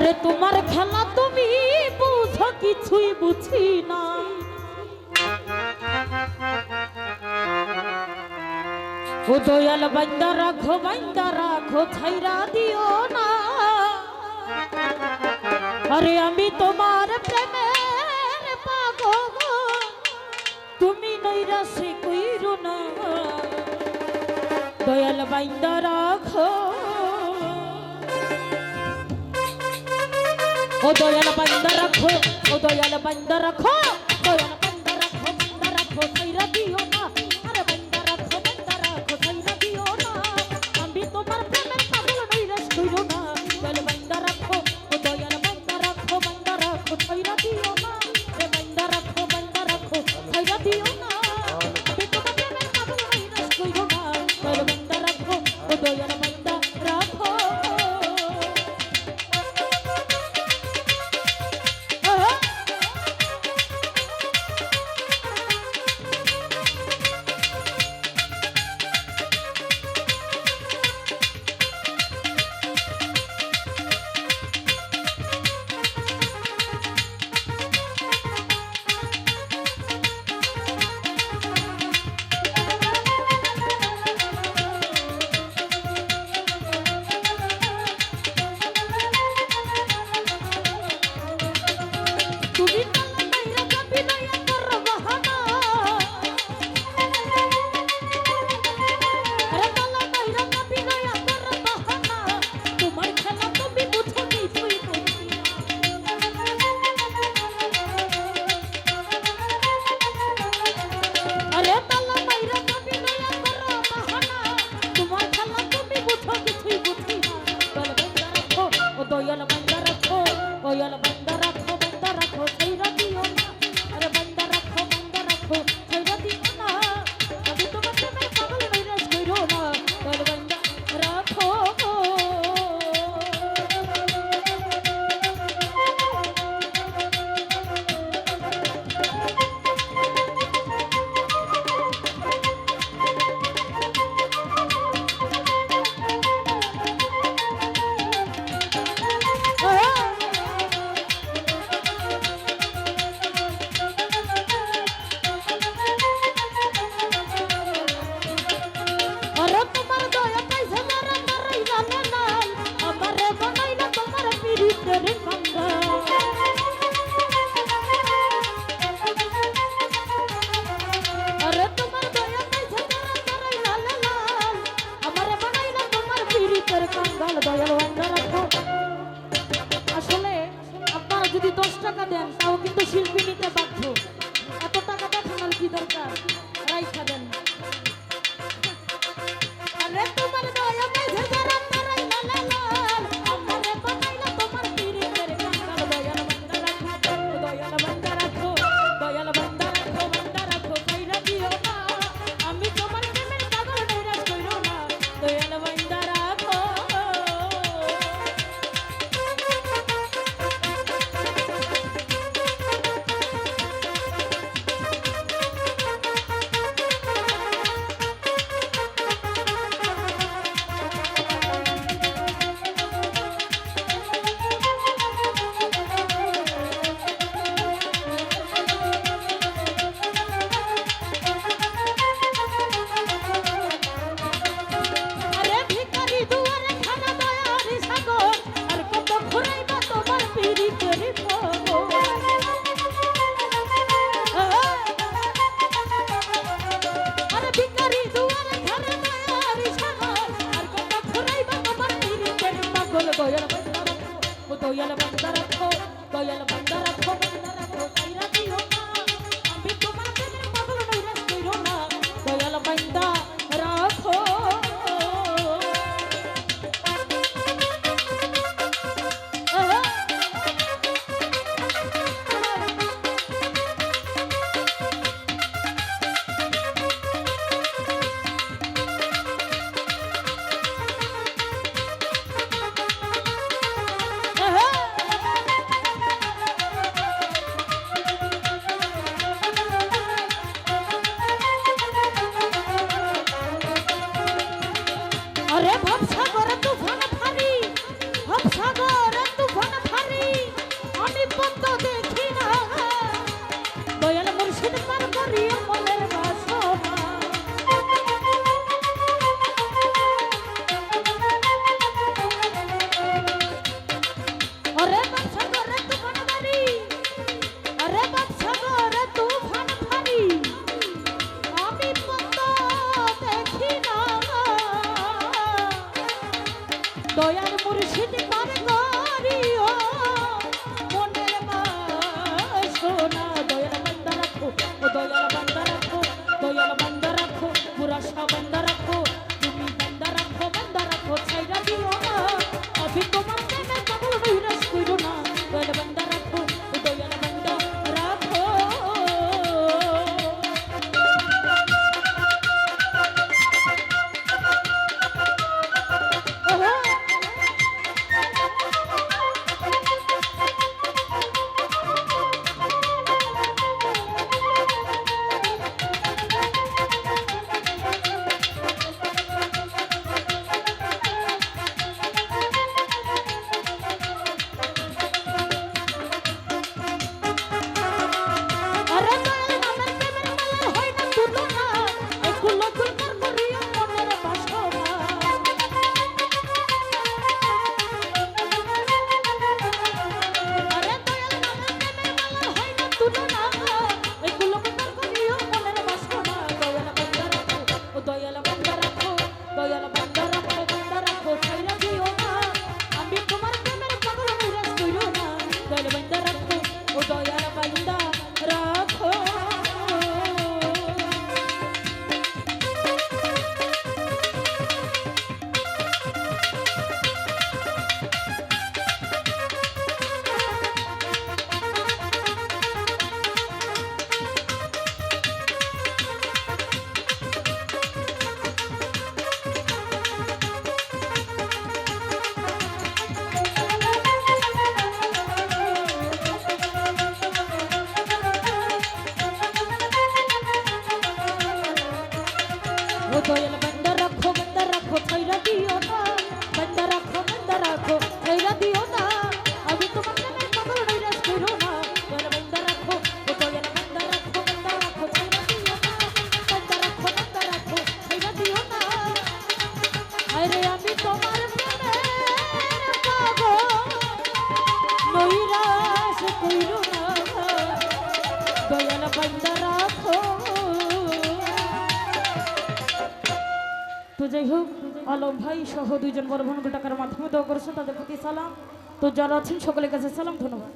আরে তোমার খেলা তুমি বুঝো কিছুই বুঝি না। উদয়াল বাইন্দা রাখো বাইন্দা রাখো, ছাইরা দিও না। আরে আমি তোমার প্রেমের পাগল। তুমি নৈরাশে কইরো না। দয়াল বাইন্দা রাখো। ও দয়াল বন্ধ রাখো, ও দয়াল বন্ধ রাখো, দয়াল বন্ধ রাখো বন্ধ রাখো তাই রাখিও যদি দশ টাকা দেন, তাও কিন্তু শিল্পী নিতে বাধ্য। এত টাকা দেখানোর কি দরকার? রাইখা দেন। కొయ్యల బండరా দয়াল বান্দা রাখো বান্দা রাখো ছাইরা দিও না বান্দা রাখো বান্দা রাখো ছাইরা দিও যাই হোক, আলম ভাই সহ দুইজন বড় ভনগুলো টাকার মাধ্যমে দেওয়া করেছেন তাদের প্রতি সালাম। তো যারা আছেন, সকলের কাছে সালাম, ধন্যবাদ।